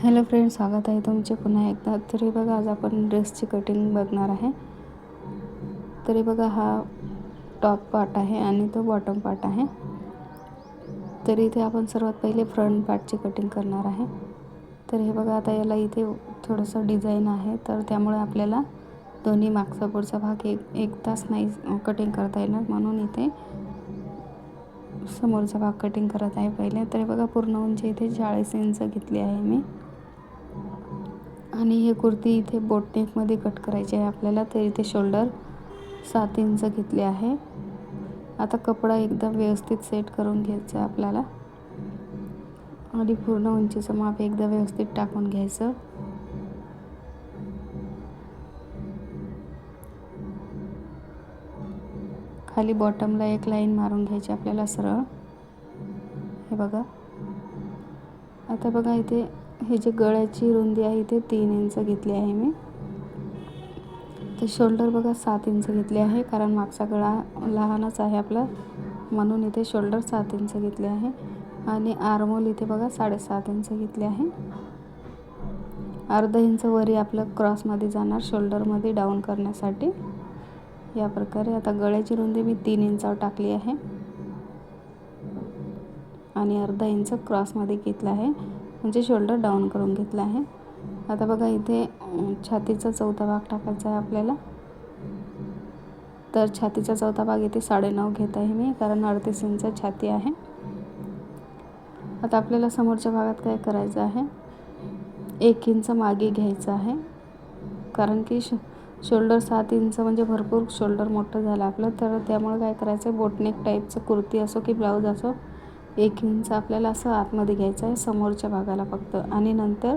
Hello friend स्वागत आहे तुमचे पुन्हा एकदा. तरी बघा आज आपण ड्रेसची कटिंग बघणार आहे. तरी बघा हा टॉप पार्ट आहे आणि तो बॉटम पार्ट आहे. तरी इथे आपण सर्वात पहिले फ्रंट पार्टची कटिंग करणार आहे. तर हे बघा आता याला इथे थोडंसं डिझाईन आहे. तर त्यामुळे आपल्याला दोन्ही मागचा पुढचा भाग एक एक तास नाही कटिंग करता येणार. म्हणून इथे समोरचा भाग कटिंग करत आहे पहिले. तर बघा पूर्ण उंची इथे चाळीस इंच घेतली आहे मी. आणि हे कुर्ती इथे बोटनेकमध्ये कट करायची आहे आपल्याला. तर इथे शोल्डर सात इंच घेतले आहे. आता कपडा एकदम व्यवस्थित सेट करून घ्यायचा आहे आपल्याला. आणि पूर्ण उंचीचं माप एकदा व्यवस्थित टाकून घ्यायचं. खाली बॉटमला एक लाईन मारून घ्यायची आपल्याला सरळ. हे बघा. आता बघा इथे हे जे गळ्याची रुंदी आहे इथे तीन इंच घेतली आहे मी. तर शोल्डर बघा सात इंच घेतले आहे कारण मागचा गळा लहानच आहे आपला. म्हणून इथे शोल्डर सात इंच घेतले आहे. आणि आर्मोल इथे बघा साडेसात इंच घेतले आहे. अर्धा इंच वरी आपलं क्रॉसमध्ये जाणार शोल्डरमध्ये डाऊन करण्यासाठी. या प्रकारे आता गळ्याची रुंदी मी तीन इंचावर टाकली आहे. आणि अर्धा इंच क्रॉसमध्ये घेतला आहे. म्हणजे शोल्डर डाऊन करून घेतलं आहे. आता बघा इथे छातीचा चौथा भाग टाकायचा आहे आपल्याला. तर छातीचा चौथा भाग इथे साडेनऊ घेत आहे मी कारण अडतीस इंच छाती आहे. आता आपल्याला समोरच्या भागात काय करायचं आहे? एक इंच मागे घ्यायचं आहे. कारण की शो शोल्डर सात इंच म्हणजे भरपूर शोल्डर मोठं झालं आपलं तर त्यामुळे काय करायचं आहे? बोटनेक टाईपचं कुर्ती असो की ब्लाऊज असो एक इंच आपल्याला असं आतमध्ये घ्यायचं आहे समोरच्या भागाला फक्त. आणि नंतर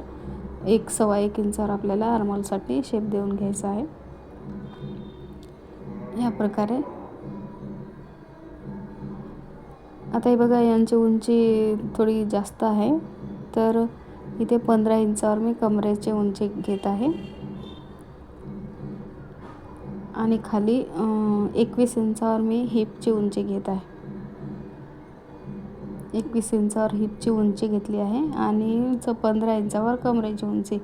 एक सव्वा एक इंचावर आपल्याला आर्मलसाठी शेप देऊन घ्यायचा आहे. या प्रकारे. आता हे बघा यांची उंची थोडी जास्त आहे. तर इथे पंधरा इंचावर मी कमरेची उंची घेत आहे. आणि खाली एकवीस इंचावर मी हिपची उंची घेत आहे. एकवीस इंचावर हिपची उंची घेतली आहे आणि च पंधरा इंचावर कमरेची उंची.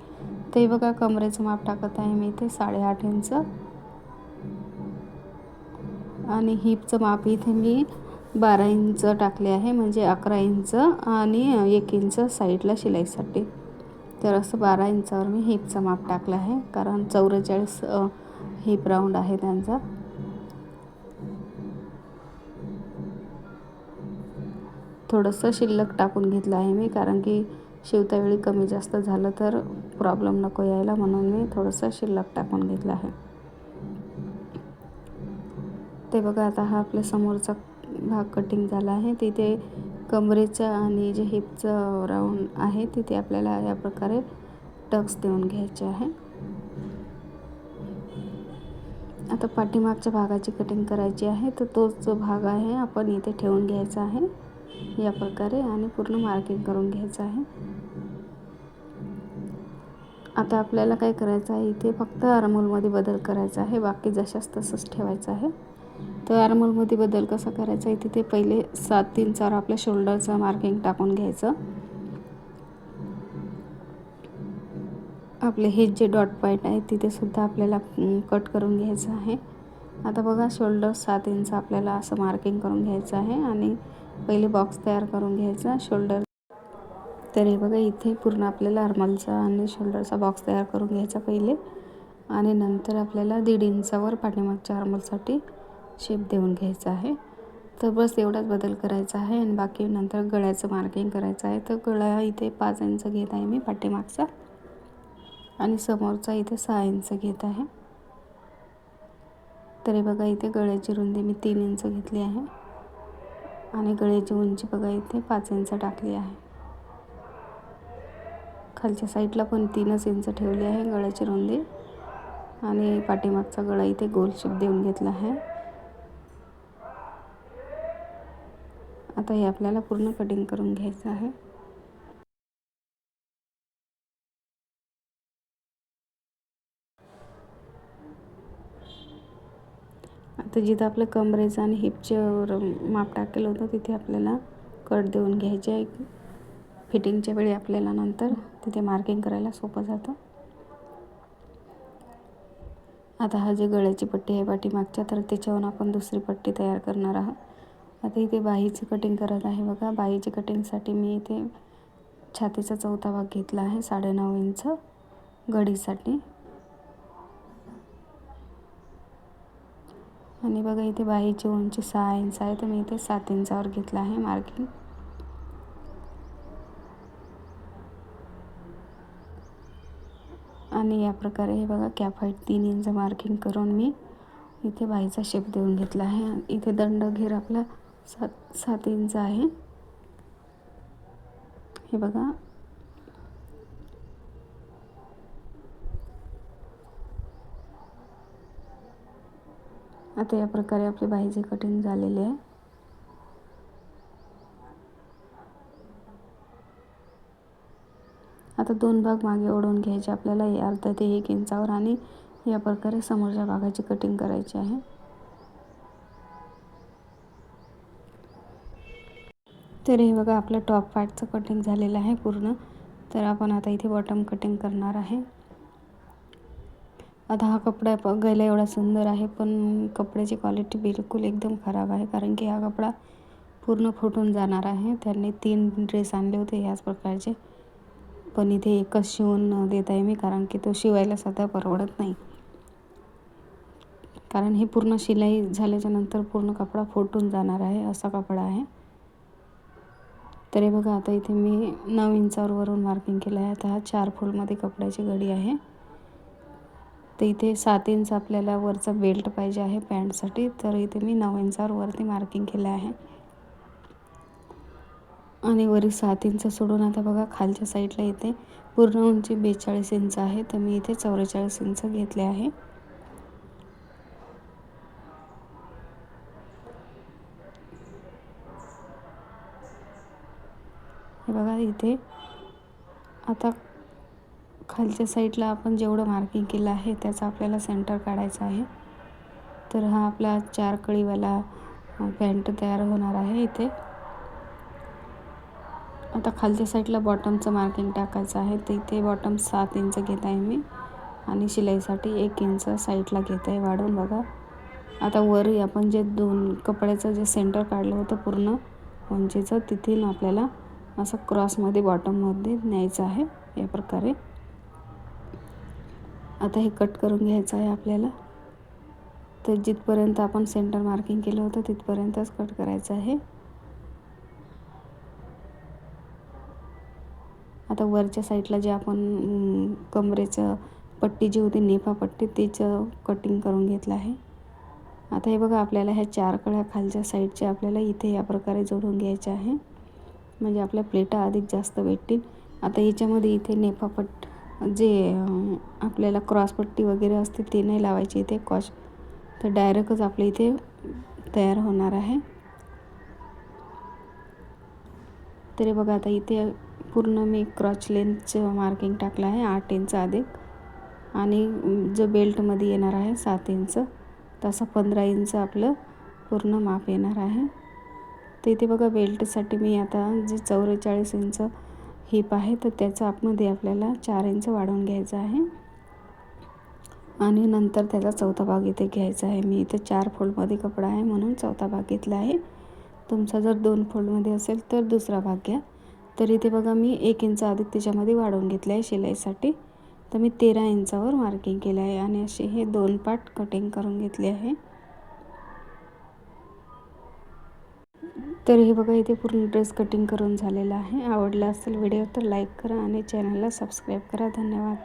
ते बघा कमरेचं माप टाकत आहे मी इथे साडेआठ इंच. आणि हिपचं माप इथे मी बारा इंच टाकले आहे म्हणजे अकरा इंच आणि एक इंच साईडला शिलाईसाठी. तर असं बारा इंचावर मी हिपचं माप टाकलं आहे कारण चौवेचाळीस हिप राऊंड आहे त्यांचा. थोडंसं शिल्लक टाकून घेतलं आहे मी कारण की शिवता वेळी कमी जास्त झालं तर प्रॉब्लेम नको यायला म्हणून मी थोडंसं शिल्लक टाकून घेतलं आहे. ते बघा आता हा आपल्या समोरचा भाग कटिंग झाला आहे. तिथे कमरेचं आणि जे हिपचं राऊंड आहे तिथे आपल्याला या प्रकारे टक्स देऊन घ्यायचे आहे. आता पाठीमागच्या भागाची कटिंग करायची आहे तर तोच जो भाग आहे आपण इथे ठेवून घ्यायचा आहे. या प्रकारे आणि पूर्ण मार्किंग करून घ्यायचं आहे. आता आपल्याला काय करायचं आहे? इथे फक्त आरमोलमध्ये बदल करायचा आहे. बाकी जशाच तसंच ठेवायचं आहे. तर आरमोलमध्ये बदल कसा करायचा? आहे तिथे पहिले सात इंचावर आपल्या शोल्डरचं मार्किंग टाकून घ्यायचं. आपले हे जे डॉट पॉईंट आहे तिथेसुद्धा आपल्याला कट करून घ्यायचं आहे. आता बघा शोल्डर सात इंच आपल्याला असं मार्किंग करून घ्यायचं आहे. आणि पहिले बॉक्स तयार करून घ्यायचा शोल्डर तर हे बघा इथे पूर्ण आपल्याला आर्मलचा आणि शोल्डरचा बॉक्स तयार करून घ्यायचा पहिले. आणि नंतर आपल्याला दीड इंचावर पाठीमागच्या आर्मलसाठी शेप देऊन घ्यायचा आहे. तर बस एवढाच बदल करायचा आहे आणि बाकी नंतर गळ्याचं मार्किंग करायचं आहे. तर गळा इथे पाच इंच घेत आहे मी पाठीमागचा आणि समोरचा इथे सहा इंच घेत आहे. तरी बघा इथे गळ्याची रुंदी मी तीन इंच घेतली आहे. आणि गळ्याची उंची बघा इथे पाच इंच टाकली आहे. खालच्या साईडला पण तीनच इंच ठेवली आहे गळ्याची रुंदी. आणि पाठीमागचा गळा इथे गोल शेप देऊन घेतला आहे. आता हे आपल्याला पूर्ण कटिंग करून घ्यायचं आहे. तर जिथं आपलं कमरेचं आणि हिपच्यावर माप टाकलेलं होतं तिथे आपल्याला कट देऊन घ्यायचे. आहे फिटिंगच्या वेळी आपल्याला नंतर तिथे मार्किंग करायला सोपं जातं. आता हा जे गळ्याची पट्टी आहे पाठीमागच्या तर त्याच्यावरून आपण दुसरी पट्टी तयार करणार आहोत. आता इथे बाहीची कटिंग करत आहे बघा. बाहीची कटिंगसाठी मी इथे छातीचा चौथा भाग घेतला आहे साडेनऊ इंच गडीसाठी आणि बघा इथे बाहीची उंची सहा इंच आहे. तर मी इथे सात इंचावर घेतला आहे मार्किंग आणि या प्रकारे हे बघा कॅप हाईट तीन इंच मार्किंग करून मी इथे बाईचा शेप देऊन घेतला आहे. इथे दंड घेर आपला सात सात इंच आहे. हे बघा आता या प्रकारे आपली बाईची कटिंग झालेली आहे. आता दोन भाग मागे ओढून घ्यायचे आपल्याला. अर्धा ते एक इंचावर आणि या प्रकारे समोरच्या भागाची कटिंग करायची आहे. तर हे बघा आपलं टॉप पार्टचं कटिंग झालेलं आहे पूर्ण. तर आपण आता इथे बॉटम कटिंग करणार आहे. आता हा कपडा बघायला एवढा सुंदर आहे पण कपड्याची क्वालिटी बिलकुल एकदम खराब आहे कारण की हा कपडा पूर्ण फुटून जाणार आहे. त्यांनी तीन ड्रेस आणले होते ह्याच प्रकारचे पण इथे एकच शिवून देत आहे मी कारण की तो शिवायला सध्या परवडत नाही. कारण हे पूर्ण शिलाई झाल्याच्यानंतर पूर्ण कपडा फुटून जाणार आहे असा कपडा आहे. तरी बघा आता इथे मी नऊ इंचावर वरून मार्किंग केलं आहे. आता हा चार फुलमध्ये कपड्याची घडी आहे. तर इथे सात इंच आपल्याला वरचा बेल्ट पाहिजे आहे पॅन्टसाठी. तर इथे मी नऊ इंचावर वरती मार्किंग केलं आहे. आणि वरी सात इंच सोडून आता बघा खालच्या साईडला इथे पूर्ण उंची बेचाळीस इंच आहे. तर मी इथे चौवेचाळीस इंच घेतले आहे. हे बघा इथे आता खालच्या साईडला आपण जेवढं मार्किंग केलं आहे त्याचा आपल्याला सेंटर काढायचा आहे. तर हा आपला चार कळीवाला पॅन्ट तयार होणार आहे इथे. आता खालच्या साईडला बॉटमचं मार्किंग टाकायचं आहे. तर इथे बॉटम सात इंच घेत आहे मी. आणि शिलाईसाठी एक इंच साईडला घेत आहे वाढून बघा. आता वर आपण जे दोन कपड्याचं जे सेंटर काढलं होतं पूर्ण उंचीचं तिथून आपल्याला असं क्रॉसमध्ये बॉटममध्ये न्यायचं आहे या प्रकारे. आता हे कट करून घ्यायचं आहे आपल्याला. तर जिथपर्यंत आपण सेंटर मार्किंग केलं होतं तिथपर्यंतच कट करायचं आहे. आता वरच्या साईडला जे आपण कमरेचं पट्टी जी होती नेफा पट्टी तिचं कटिंग करून घेतलं आहे. आता हे बघा आपल्याला ह्या चार कळ्या खालच्या साईडच्या आपल्याला इथे या प्रकारे जोडून घ्यायच्या आहे. म्हणजे आपल्या प्लेटा अधिक जास्त भेटतील. आता याच्यामध्ये इथे नेफापट जे आपल्याला क्रॉसपट्टी वगैरे असते ते नाही लावायची इथे. कॉश तर डायरेक्टच आपल्या इथे तयार होणार आहे. तरी बघा आता इथे पूर्ण मी क्रॉच लेंथचं मार्किंग टाकलं आहे आठ इंच अधिक आणि जो बेल्टमध्ये येणार आहे सात इंच. तसं पंधरा इंच आपलं पूर्ण माप येणार आहे. तर इथे बघा बेल्टसाठी मी आता जे चौवेचाळीस इंच हिप आहे तर त्याचा आतमध्ये आपल्याला चार इंच वाढवून घ्यायचं आहे. आणि नंतर त्याचा चौथा भाग इथे घ्यायचा आहे. मी इथे चार फोल्डमध्ये कपडा आहे म्हणून चौथा भाग घेतला आहे. तुमचा जर दोन फोल्डमध्ये असेल तर दुसरा भाग घ्या. तर इथे बघा मी एक इंच अधिक त्याच्यामध्ये वाढवून घेतलं आहे शिलाईसाठी. तर मी तेरा इंचावर मार्किंग केलं आहे आणि असे हे दोन पार्ट कटिंग करून घेतले आहे. तर हे बघा इथे पूर्ण ड्रेस कटिंग करून झालेला आहे. आवडला असेल व्हिडिओ तर लाईक करा आणि चॅनलला सबस्क्राईब करा. धन्यवाद.